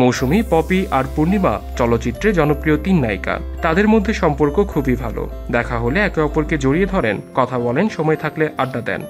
মৌসুমী, poppy আর পূর্ণিমা চলচ্চিত্রে জনপ্রিয় তিন নায়িকা। তাদের মধ্যে সম্পর্ক খুবই ভালো। দেখা হলে একে অপরকে জড়িয়ে ধরেন, কথা বলেন, সময় থাকলে আড্ডা দেন।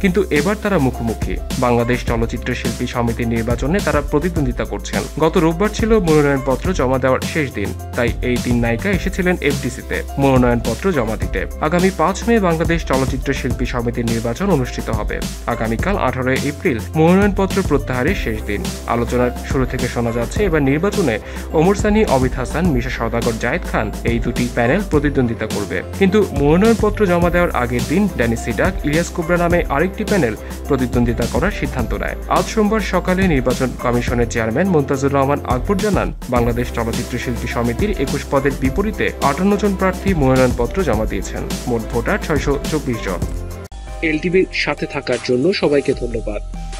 কিন্তু এবার তারা মুখোমুখি। বাংলাদেশ চলচ্চিত্র শিল্পী সমিতির নির্বাচনে তারা প্রতিদ্বন্দ্বিতা করছেন। গত রোববার ছিল মনোনয়নপত্র জমা দেওয়ার শেষ দিন। তাই এই তিন নায়িকা এসেছিলেন এফডিসিতে। মনোনয়নপত্র জমা দিতে। আগামী পাঁচ মে বাংলাদেশ চলচ্চিত্র শিল্পী সমিতির নির্বাচন অনুষ্ঠিত হবে। আগামীকাল আঠারোই এপ্রিল মনোনয়নপত্র প্রত্যাহারের শেষ দিন। আলোচনার শুরু থেকে শোনা যাচ্ছে এবার নির্বাচনে। ওমর সানি, অমিত হাসান, মিশা সওদাগর, জায়েদ খান এই দুটি প্যানেল প্রতিদ্বন্দ্বিতা করবে। কিন্তু মনোনয়নপত্র জমা দেওয়ার আগের দিন ড্যানি সিডাক, ইলিয়াস কুবরা নামে আরেকটি প্যানেল প্রতিদ্বন্দ্বিতা করার সিদ্ধান্ত নেয়। আজ সোমবার সকালে নির্বাচন কমিশনের চেয়ারম্যান মুন্তাজুর রহমান আকবর জানান, বাংলাদেশ চলচ্চিত্র শিল্পী সমিতির একুশ পদের বিপরীতে আটান্ন জন প্রার্থী মনোনয়নপত্র জমা দিয়েছেন। মোট ভোটার ছয়শো চব্বিশ জন। এলটিভির সাথে থাকার জন্য সবাইকে ধন্যবাদ।